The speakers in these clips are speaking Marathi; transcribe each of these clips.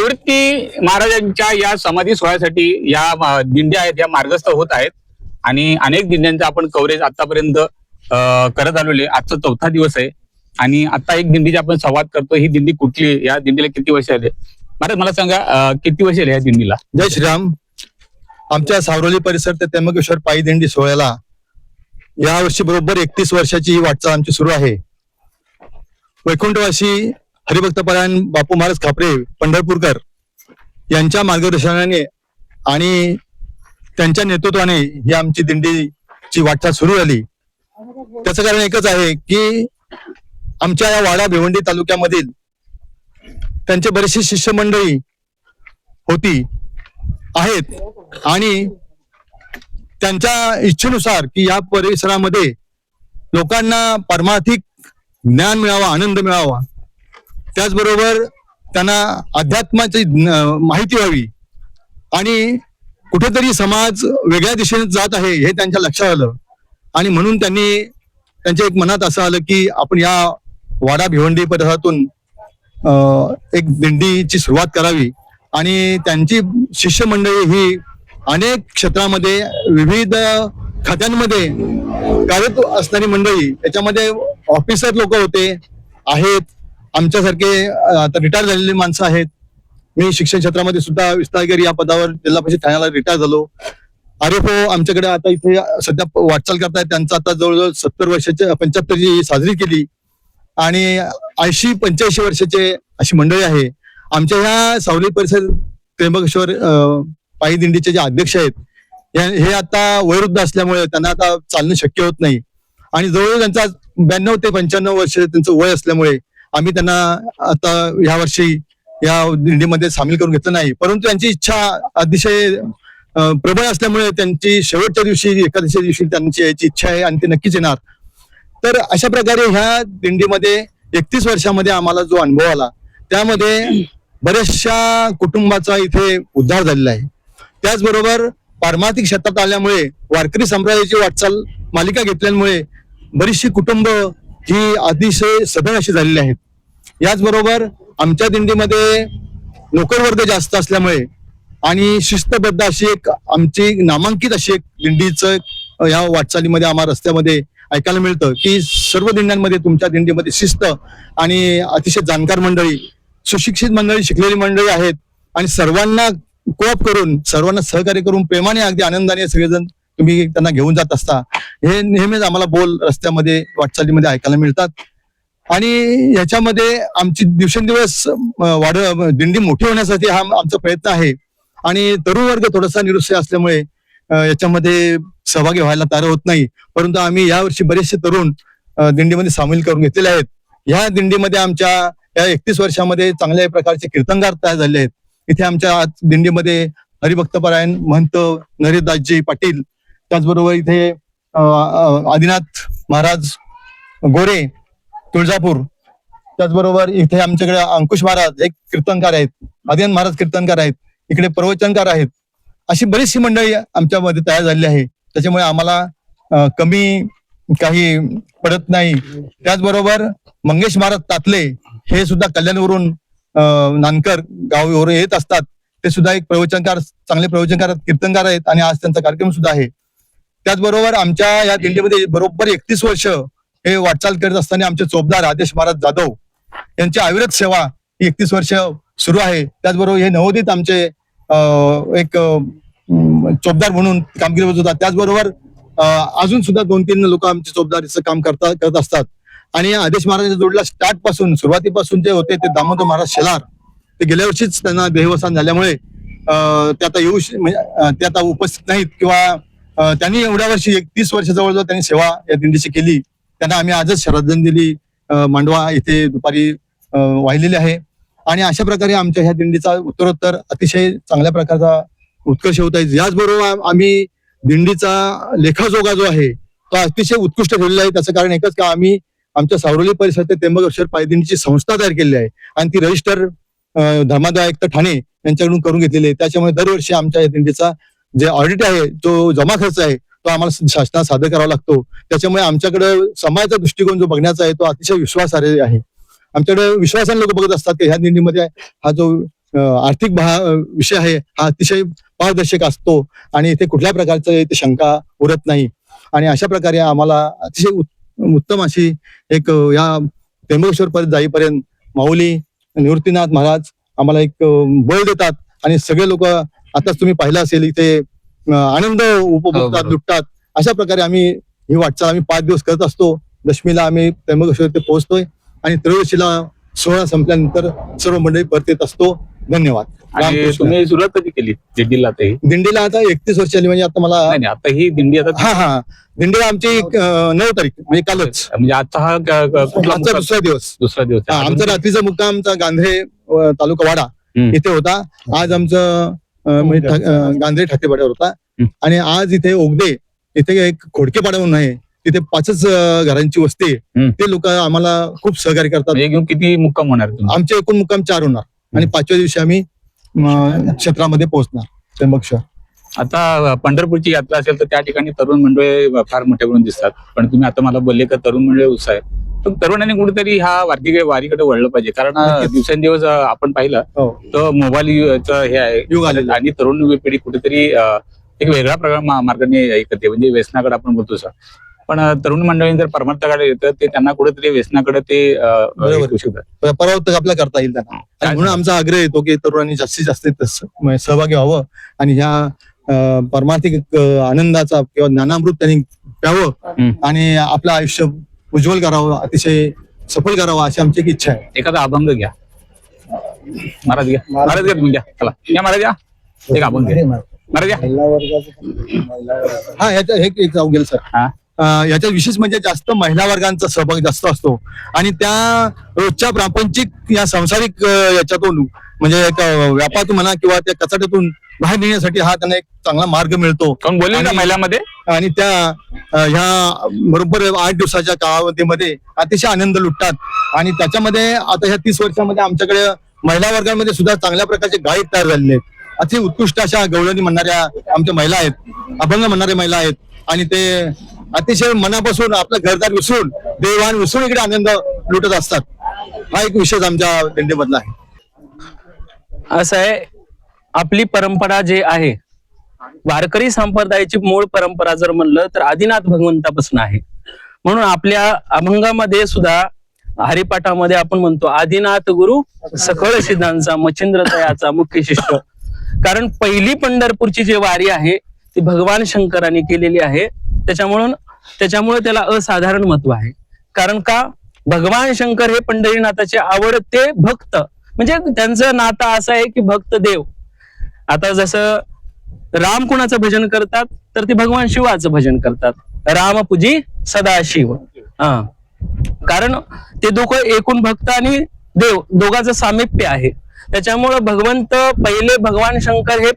निवृत्ती महाराजांच्या या समाधी सोहळ्यासाठी या दिंड्या आहेत या मार्गस्थ होत आहेत. आणि अनेक दिंड्यांचं आपण कव्हरेज आतापर्यंत करत आलेलो आहे. आजचा चौथा दिवस आहे. आणि आता एक दिंडीची आपण संवाद करतो ही दिंडी कुठली या दिंडीला किती वर्ष आले महाराज मला सांगा किती वर्ष आले या दिंडीला? जय श्रीराम. आमच्या सावरोली परिसर ते त्र्यंबकेश्वर पायी दिंडी सोहळ्याला या वर्षी बरोबर एकतीस वर्षाची ही वाटचाल आमची सुरू आहे. वैकुंठवासी हरिभक्तपरायण बापू महाराज खापरे पंढरपूरकर यांच्या मार्गदर्शनाने आणि त्यांच्या नेतृत्वाने ही आमची दिंडीची वाटचाल सुरू झाली. त्याचं कारण एकच आहे की आमच्या या वाडा भिवंडी तालुक्यामधील त्यांचे बरेचसे शिष्यमंडळी होती आहेत आणि त्यांच्या इच्छेनुसार की या परिसरामध्ये लोकांना परमार्थिक ज्ञान मिळावा आनंद मिळावा. त्याचबरोबर त्यांना अध्यात्माची माहिती व्हावी. आणि कुठेतरी समाज वेगळ्या दिशेने जात आहे हे त्यांच्या लक्षात आलं. आणि म्हणून त्यांनी त्यांच्या एक मनात असं आलं की आपण या वाडा भिवंडी परिसरातून एक दिंडीची सुरुवात करावी. आणि त्यांची शिष्यमंडळी ही अनेक क्षेत्रामध्ये विविध खात्यांमध्ये कार्यरत असणारी मंडळी त्याच्यामध्ये ऑफिसर लोक होते आहेत. आमच्यासारखे आता रिटायर झालेली माणसं आहेत. मी शिक्षण क्षेत्रामध्ये सुद्धा विस्तारगिरी या पदावर जिल्हा परिषद ठाण्याला रिटायर झालो. आरेफो आमच्याकडे आता इथे सध्या वाटचाल करतायत. त्यांचं आता जवळजवळ सत्तर वर्षाच्या पंच्याहत्तरची साजरी केली. आणि ऐंशी पंच्याऐंशी वर्षाचे अशी मंडळी आहे. आमच्या ह्या सावली परिसर त्र्यंबकेश्वर अं, पायी दिंडीचे जे अध्यक्ष आहेत हे हे आता वयोवृद्ध असल्यामुळे त्यांना आता चालणं शक्य होत नाही. आणि जवळजवळ त्यांचा ब्याण्णव ते पंच्याण्णव वर्ष त्यांचं वय असल्यामुळे आम्ही त्यांना आता ह्या वर्षी या दिंडीमध्ये सामील करून घेतलं नाही. परंतु त्यांची इच्छा अतिशय प्रबळ असल्यामुळे त्यांची शेवटच्या दिवशी एकादशी दिवशी त्यांची यायची इच्छा आहे आणि ते नक्कीच येणार. तर अशा प्रकारे ह्या दिंडीमध्ये एकतीस वर्षामध्ये आम्हाला जो अनुभव आला त्यामध्ये बऱ्याचशा कुटुंबाचा इथे उद्धार झालेला आहे. त्याचबरोबर पारमार्थिक क्षेत्रात आल्यामुळे वारकरी संप्रदायाची वाटचाल मालिका घेतल्यामुळे बरीचशी कुटुंब ही अतिशय सधन अशी झालेली आहेत. याचबरोबर आमच्या दिंडीमध्ये नोकरवर्ग जास्त असल्यामुळे आणि शिस्तबद्ध अशी एक आमची नामांकित अशी एक दिंडीचं या वाटचालीमध्ये आम्हाला रस्त्यामध्ये ऐकायला मिळतं की सर्व दिंड्यांमध्ये तुमच्या दिंडीमध्ये शिस्त आणि अतिशय जाणकार मंडळी सुशिक्षित मंडळी शिकलेली मंडळी आहेत आणि सर्वांना कोप करून सर्वांना सहकार्य करून प्रेमाने अगदी आनंदाने सगळेजण तुम्ही त्यांना घेऊन जात असता. हे नेहमीच आम्हाला बोल रस्त्यामध्ये वाटचालीमध्ये ऐकायला मिळतात. आणि याच्यामध्ये आमची दिवसेंदिवस वाढ दिंडी मोठी होण्यासाठी हा आमचा प्रयत्न आहे. आणि तरुण वर्ग थोडासा निरुत्साही असल्यामुळे याच्यामध्ये सहभागी व्हायला तयार होत नाही. परंतु आम्ही यावर्षी बरेचसे तरुण दिंडीमध्ये सामील करून घेतलेले आहेत. ह्या दिंडीमध्ये आमच्या या एकतीस वर्षामध्ये चांगल्या प्रकारचे कीर्तनकार तयार झाले आहेत. इथे आमच्या दिंडीमध्ये दिंडीमध्ये हरिभक्तपरायण महंत नरेशदासजी पाटील त्याचबरोबर इथे आदिनाथ महाराज गोरे तुळजापूर. त्याचबरोबर इथे आमच्याकडे अंकुश महाराज एक कीर्तनकार आहेत. आदिनाथ महाराज कीर्तनकार आहेत. इकडे प्रवचनकार आहेत. अशी बरीचशी मंडळी आमच्यामध्ये तयार झालेली आहे. त्याच्यामुळे आम्हाला कमी काही पडत नाही. त्याचबरोबर मंगेश महाराज तातले हे सुद्धा कल्याणवरून नानकर गावावरून येत असतात. ते सुद्धा एक प्रवचनकार चांगले प्रवचनकार कीर्तनकार आहेत आणि आज त्यांचा कार्यक्रम सुद्धा आहे. त्याचबरोबर आमच्या या दिंडीमध्ये बरोबर एकतीस वर्ष हे वाटचाल करत असताना आमचे चोपदार आदेश महाराज जाधव यांची अविरत सेवा ही एकतीस वर्ष सुरू आहे. त्याचबरोबर हे नवोदित आमचे अं, एक चोपदार म्हणून कामगिरी बजावतात त्याचबरोबर अजून सुद्धा दोन तीन लोक आमचे चोपदारीचं काम करता करत असतात. आणि आदेश महाराजांच्या जोडला स्टार्टपासून सुरुवातीपासून जे होते ते दामोदर महाराज शेलार ते गेल्या वर्षीच त्यांना देहवसान झाल्यामुळे अं, ते आता येऊ म्हणजे, ते आता उपस्थित नाहीत किंवा त्यांनी एवढ्या वर्षी एकतीस वर्ष जवळजवळ त्यांनी सेवा या दिंडीची केली. त्यांना आम्ही आजच श्रद्धांजली मांडवा इथे दुपारी वाहिलेली आहे. आणि अशा प्रकारे आमच्या ह्या दिंडीचा उत्तरोत्तर अतिशय चांगल्या प्रकारचा उत्कर्ष होत आहे. याचबरोबर आम्ही दिंडीचा लेखाजोगा जो आहे तो अतिशय उत्कृष्ट ठेवलेला आहे. त्याचं कारण एकच का आम्ही आमच्या सावरोली परिसरात ते त्र्यंबकेश्वर पायदिंडीची संस्था तयार केलेली आहे. आणि ती रजिस्टर धर्मादाय आयुक्त ठाणे यांच्याकडून करून घेतलेली आहे. त्याच्यामुळे दरवर्षी आमच्या या दिंडीचा जे ऑडिट आहे जो जमा खर्च आहे तो आम्हाला शासनात सादर करावा लागतो. त्याच्यामुळे आमच्याकडे समाजाचा दृष्टिकोन जो बघण्याचा आहे तो अतिशय विश्वासार्ह आहे. आमच्याकडे विश्वासाने लोक बघत असतात की ह्या निर्णयमध्ये हा जो आर्थिक भा- विषय आहे हा अतिशय पारदर्शक असतो आणि इथे कुठल्या प्रकारचं इथे शंका उरत नाही. आणि अशा प्रकारे आम्हाला अतिशय उत्तम अशी एक या त्र्यंबकेश्वर पर्यंत जाईपर्यंत माऊली निवृत्तीनाथ महाराज आम्हाला एक बळ देतात आणि सगळे लोक आताच तुम्ही पाहिलं असेल इथे आनंद उपभोगतात बरोबर. लुटतात अशा प्रकारे आम्ही ही वाटचाल आम्ही पाच दिवस करत असतो दशमीला आम्ही त्र्यंबकेश्वर ते पोहोचतोय आणि त्रयोदशीला सोहळा संपल्यानंतर सर्व मंडळी परत येत असतो धन्यवाद. तुम्ही सुरुवात कधी केली दिंडीला आता ही दिंडीला आता एकतीस वर्ष आली म्हणजे आता मला आता ही दिंडी आता हा हा दिंडीला आमची नऊ तारीख म्हणजे कालच म्हणजे आजचा हा आमचा? दुसरा दिवस दुसरा दिवस हा. आमचा रात्रीचा मुक्काम आमचा गांधरे अं, तालुका वाडा. इथे होता आज आमचं म्हणजे ठा- गांधरे ठाकेपाड्यावर होता. आणि आज इथे ओगदे इथे एक खोडकेपाडा म्हणून आहे. तिथे पाचच अं, घरांची वस्ती आहे. हम्म. ते लोक आम्हाला खूप सहकार्य करतात. म्हणजे घेऊन किती मुक्काम होणार? आमचे एकूण मुक्काम चार होणार. आणि पाचव्या दिवशी आम्ही अं, क्षेत्रामध्ये पोहोचणार. त्र्यंबकेश्वर आता पंढरपूरची यात्रा असेल तर त्या ठिकाणी तरुण मंडळी फार मोठ्या करून दिसतात. पण तुम्ही आता मला बोलले का तरुण मंडळी उत्साह आहे. पण तरुणांनी कुठेतरी हा वारकी वारीकडे वळलं पाहिजे. कारण. दिवसेंदिवस आपण पाहिलं हो. तर मोबाईलच हे आहे. आणि तरुण पिढी कुठेतरी एक वेगळा प्रकार मार्गाने करते म्हणजे व्यसनाकडे आपण बोलतो सर पण तरुण मंडळी जर परमार्थाकडे येतं ते त्यांना कुठेतरी व्यसनाकडे ते परावर्तक आपल्याला करता येईल त्यांना. म्हणून आमचा आग्रह येतो की तरुणांनी जास्तीत जास्त सहभागी व्हावं. आणि ह्या परमार्थिक आनंदाचा किंवा ज्ञानामृत त्यांनी प्यावं. आणि आपलं आयुष्य उज्ज्वल करावं अतिशय सफल करावं अशी आमची एक इच्छा आहे. एखादा अभंग घ्या. महाराज घ्या. महाराज घ्या तुम्ही घ्या. चला. या महाराज घ्या एक अभंग घ्या. महाराज घ्या हा ह्याच्या हे एक जाऊ गेल सर. हा. अं, याच्यात विशेष म्हणजे जास्त महिला वर्गांचा सहभाग जास्त असतो. आणि त्या रोजच्या प्रापंचिक या संसारिक अं, याच्यातून म्हणजे एक व्यापारातून म्हणा किंवा त्या कचाट्यातून बाहेर निघण्यासाठी हा त्यांना एक चांगला मार्ग मिळतो. कोण बोलले का आणि- महिलामध्ये? आणि त्या अं, ह्या बरोबर आठ दिवसाच्या कालावधीमध्ये अतिशय आनंद लुटतात. आणि त्याच्यामध्ये आता ह्या तीस वर्षामध्ये आमच्याकडे महिला वर्गामध्ये सुद्धा चांगल्या प्रकारचे गाईड तयार झालेले आहेत. अति उत्कृष्ट अशा गवळणी म्हणणाऱ्या आमच्या महिला आहेत. अभंग म्हणणाऱ्या महिला आहेत. आणि ते अतिशय मनापासून आपलं घरदार विसरून देवान विसरून इकडे आनंद लुटत असतात. हा एक विषय आमच्या दिंडीमधला आहे. असं आहे आपली परंपरा जे आहे वारकरी संप्रदायाची मूळ परंपरा जर म्हणलं तर आदिनाथ भगवंतापासून आहे. म्हणून आपल्या अभंगामध्ये सुद्धा हरिपाठामध्ये आपण म्हणतो आदिनाथ गुरु सकळ सिद्धांचा मच्छिंद्र तयाचा मुख्य शिष्य. कारण पहिली पंढरपूरची जी वारी आहे ती भगवान शंकरांनी केलेली आहे. त्याच्यामुळं त्याच्यामुळे त्याला असाधारण महत्त्व आहे. कारण का? भगवान शंकर हे पंढरीनाथाचे आवडते भक्त. म्हणजे त्यांचं नातं असं आहे की भक्त देव. आता जसं राम कुणाचं भजन करतात तर ते भगवान शिवाचं भजन करतात. राम पूजी सदाशिव. हा. कारण ते दोघं एकूण भक्त आणि देव दोघांचं सामिप्य आहे. त्याच्यामुळं भगवंत पहिले भगवान शंकर हे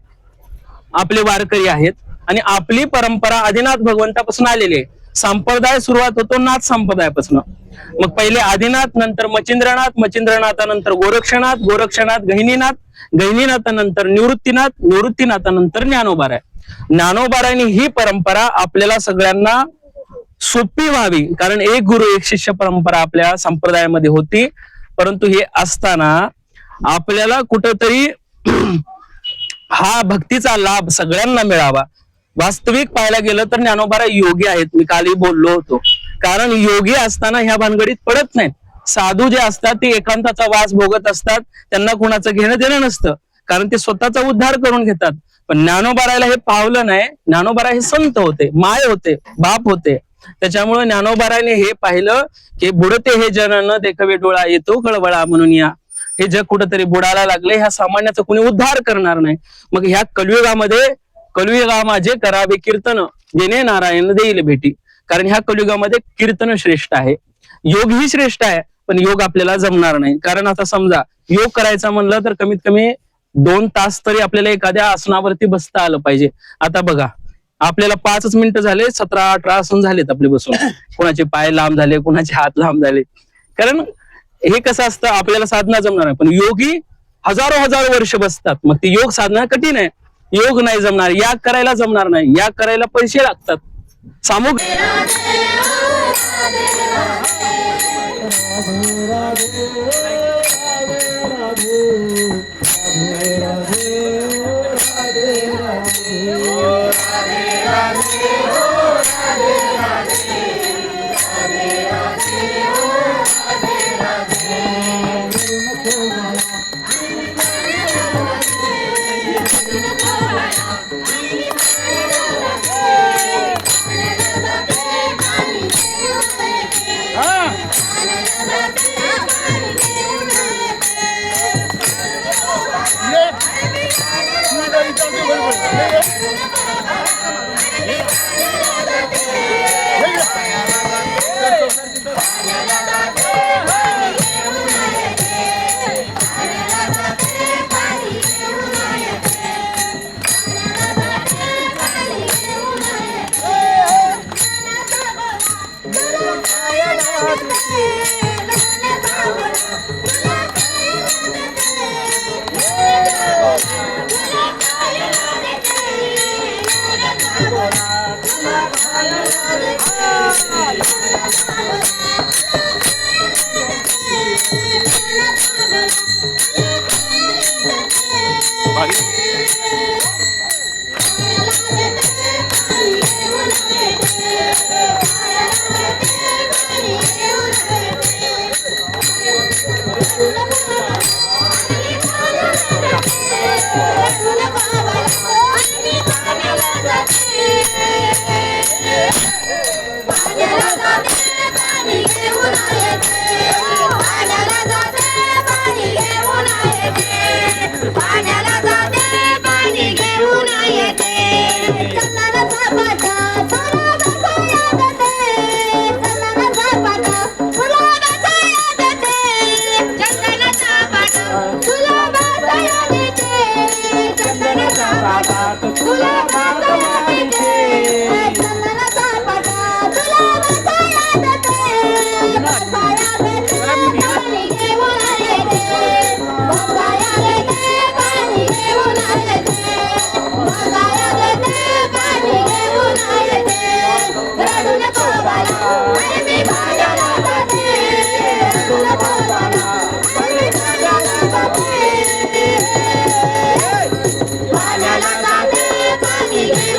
आपले वारकरी आहेत. आणि आपली परंपरा आदिनाथ भगवंतापासून आलेली आहे. संप्रदाय सुरुवात होतो नाथ संप्रदायापासून. मग पहिले आदिनाथ नंतर मचिंद्रनाथ मचिंद्रनाथानंतर गोरक्षनाथ गोरक्षनाथ गहिनीनाथ गहिनीनाथानंतर निवृत्तीनाथ निवृत्तीनाथानंतर ज्ञानोबाराय. ज्ञानोबारायनी ही परंपरा आपल्याला सगळ्यांना सोपी व्हावी. कारण एक गुरु एक शिष्य परंपरा आपल्या संप्रदायामध्ये होती. परंतु हे असताना आपल्याला कुठंतरी हा भक्तीचा लाभ सगळ्यांना मिळावा. वास्तविक पाहायला गेलं तर ज्ञानोबारा योगी आहेत. मी कालही बोललो होतो. कारण योगी असताना ह्या भानगडीत पडत नाहीत. साधू जे असतात ते एकांताचा वास भोगत असतात. त्यांना कुणाचं घेणं देणं नसतं. कारण ते स्वतःचा उद्धार करून घेतात. पण ज्ञानोबारायला हे पावलं नाही. ज्ञानोबारा हे संत होते. माय होते. बाप होते. त्याच्यामुळे ज्ञानोबाराने हे पाहिलं की बुडते हे जनन देखवे डोळा येतो कळवळा म्हणून या. हे जग कुठंतरी बुडायला लागले. ह्या सामान्याचा कुणी उद्धार करणार नाही. मग ह्या कलियुगामध्ये कलियुगामाजे करावे कीर्तन जेणे नारायण देईल भेटी. कारण ह्या कलियुगामध्ये कीर्तन श्रेष्ठ आहे. योग ही श्रेष्ठ आहे पण योग आपल्याला जमणार नाही. कारण आता समजा योग करायचा म्हणलं तर कमीत कमी दोन तास तरी आपल्याला एखाद्या आसनावरती बसता आलं पाहिजे. आता बघा आपल्याला पाचच मिनिटं झाले सतरा अठरा आसन झालेत आपले बसून. कोणाचे पाय लांब झाले कोणाचे हात लांब झाले. कारण हे कसं असतं आपल्याला साधना जमणार नाही. पण योगी हजारो हजारो वर्ष बसतात. मग ती योग साधना कठीण आहे. योग नाही जमणार याग करायला जमणार नाही याग करायला पैसे लागतात सामूहिक Thank you. baby.